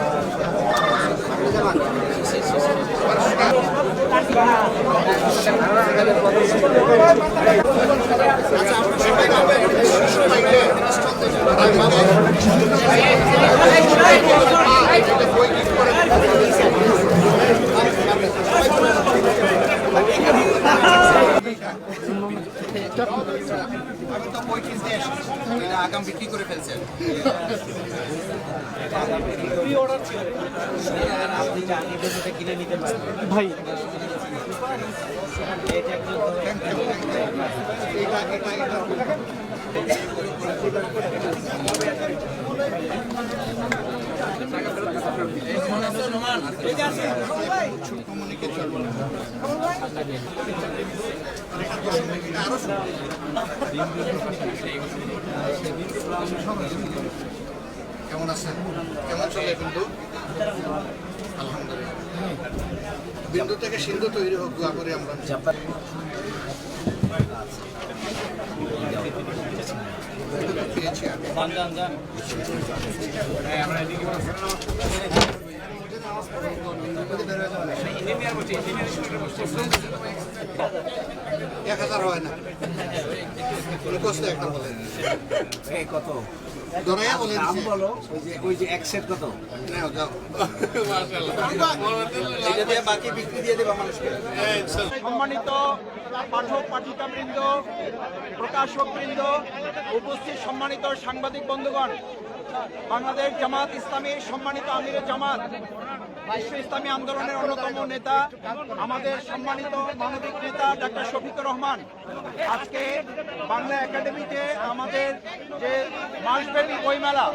Gracias. বিক্রি করে ফেলছেন ভাই কেমন আছেন? কেমন চলে বিন্দু আলহামদুলিল্লাহ। বিন্দু থেকে সিন্ধু তৈরি হোক দোয়া করি আমরা এক হাজার হয় না। কত? দরাইয়া পাঠক পাঠিকা বলো ওই যে ওই যে এক সেট কত নাও যাও এটা দিয়ে বাকি বিক্রি দিয়ে দেবা মানুষকে। সম্মানিত পাঠক পাঠিকাবৃন্দ প্রকাশকবৃন্দ উপস্থিত সম্মানিত সাংবাদিক বন্ধুগণ বাংলাদেশ জামাত ইসলামী সম্মানিত আমির জামাত, বিশ্ব ইসলামী আন্দোলনের অন্যতম নেতা, আমাদের সম্মানিত মানবিক নেতা ডাক্তার শফিক রহমান। আজকে বাংলা একাডেমিতে আমাদের যে মাসব্যাপী বইমেলা,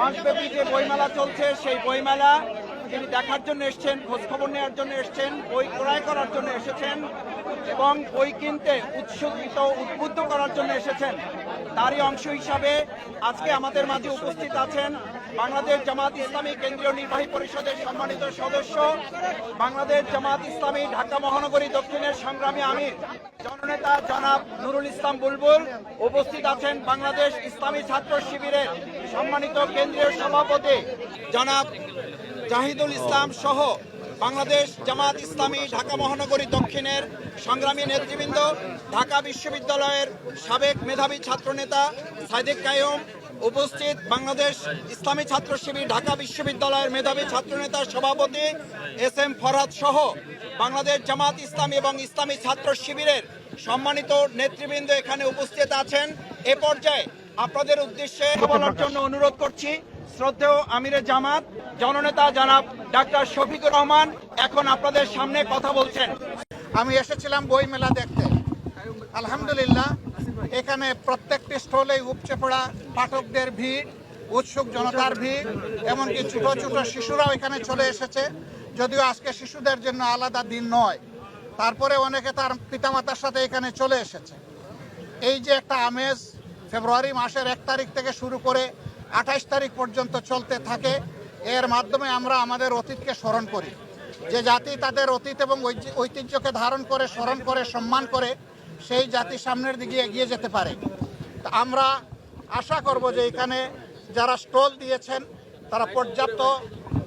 মাসব্যাপী যে বইমেলা চলছে, সেই বইমেলা তিনি দেখার জন্য এসেছেন, খোঁজখবর নেওয়ার জন্য এসেছেন, বই ক্রয় করার জন্য এসেছেন এবং বই কিনতে উৎসুকিত উদ্বুদ্ধ করার জন্য এসেছেন। তারই অংশ হিসাবে আজকে আমাদের মাঝে উপস্থিত আছেন বাংলাদেশ জামাত ইসলামী কেন্দ্রীয় নির্বাহী পরিষদের সম্মানিত সদস্য, বাংলাদেশ জামাত ইসলামী ঢাকা মহানগরী দক্ষিণের সংগ্রামী আমির, জননেতা জনাব নুরুল ইসলাম বুলবুল উপস্থিত আছেন বাংলাদেশ ইসলামী ছাত্র শিবিরের সম্মানিত কেন্দ্রীয় সভাপতি জনাব জাহিদুল ইসলাম সহ বাংলাদেশ জামাত ইসলামী ঢাকা মহানগরী দক্ষিণের সংগ্রামী নেতৃবৃন্দ, ঢাকা বিশ্ববিদ্যালয়ের সাবেক মেধাবী ছাত্রনেতা সাইদেক কায়ুম, উপস্থিত বাংলাদেশ ইসলামী ছাত্র শিবির ঢাকা বিশ্ববিদ্যালয়ের মেধাবী ছাত্রনেতা সভাপতি এস এম ফরহাদ সহ বাংলাদেশ জামাত ইসলামী এবং ইসলামী ছাত্র শিবিরের সম্মানিত নেতৃবৃন্দ এখানে উপস্থিত আছেন। এ পর্যায়ে আপনাদের উদ্দেশ্যে বলার জন্য অনুরোধ করছি, শ্রদ্ধেয় আমিরে জামাত, জননেতা জনাব ডাক্তার শফিকুর রহমান, এখন আপনাদের সামনে কথা বলছেন। আমি এসেছিলাম বই মেলা দেখতে। আলহামদুলিল্লাহ, এখানে প্রত্যেকটি স্টলে উপচে পড়া পাঠকদের ভিড়, উৎসুক জনতার ভিড়, এমনকি ছোট ছোট শিশুরাও এখানে চলে এসেছে। যদিও আজকে শিশুদের জন্য আলাদা দিন নয়, তারপরে অনেকে তার পিতামাতার সাথে এখানে চলে এসেছে। এই যে একটা আমেজ ফেব্রুয়ারি মাসের এক তারিখ থেকে শুরু করে আঠাইশ তারিখ পর্যন্ত চলতে থাকে। এর মাধ্যমে আমরা আমাদের অতীতকে স্মরণ করি। যে জাতি তাদের অতীত এবং ঐতি- ঐতিহ্যকে ধারণ করে, স্মরণ করে, সম্মান করে, সেই জাতি সামনের দিকে এগিয়ে যেতে পারে। আমরা আশা করব যে এখানে যারা স্টল দিয়েছেন, তারা পর্যাপ্ত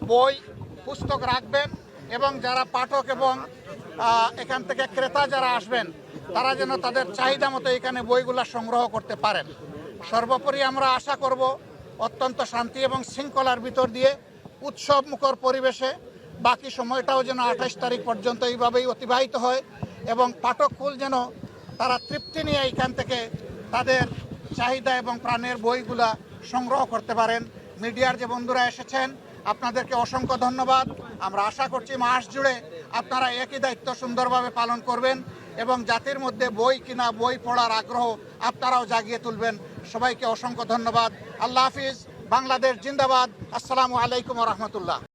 বই, পুস্তক রাখবেন এবং যারা পাঠক এবং এখান থেকে ক্রেতা যারা আসবেন তারা যেন তাদের চাহিদা মতো এখানে বইগুলা সংগ্রহ করতে পারেন। সর্বোপরি আমরা আশা করব অত্যন্ত শান্তি এবং শৃঙ্খলার ভিতর দিয়ে উৎসব মুখর পরিবেশে বাকি সময়টাও যেন আঠাশ তারিখ পর্যন্ত এইভাবেই অতিবাহিত হয় এবং পাঠককুল যেন তারা তৃপ্তি নিয়ে এইখান থেকে তাদের চাহিদা এবং প্রাণের বইগুলা সংগ্রহ করতে পারেন। মিডিয়ার যে বন্ধুরা এসেছেন, আপনাদেরকে অসংখ্য ধন্যবাদ। আমরা আশা করছি মাস জুড়ে আপনারা একই দায়িত্ব সুন্দরভাবে পালন করবেন। এবং জাতির মধ্যে বই কিনা বই পড়ার আগ্রহ আপনারাও জাগিয়ে তুলবেন। সবাইকে অসংখ্য ধন্যবাদ। আল্লাহ হাফিজ। বাংলাদেশ জিন্দাবাদ। আসসালামু আলাইকুম রহমতুল্লাহ।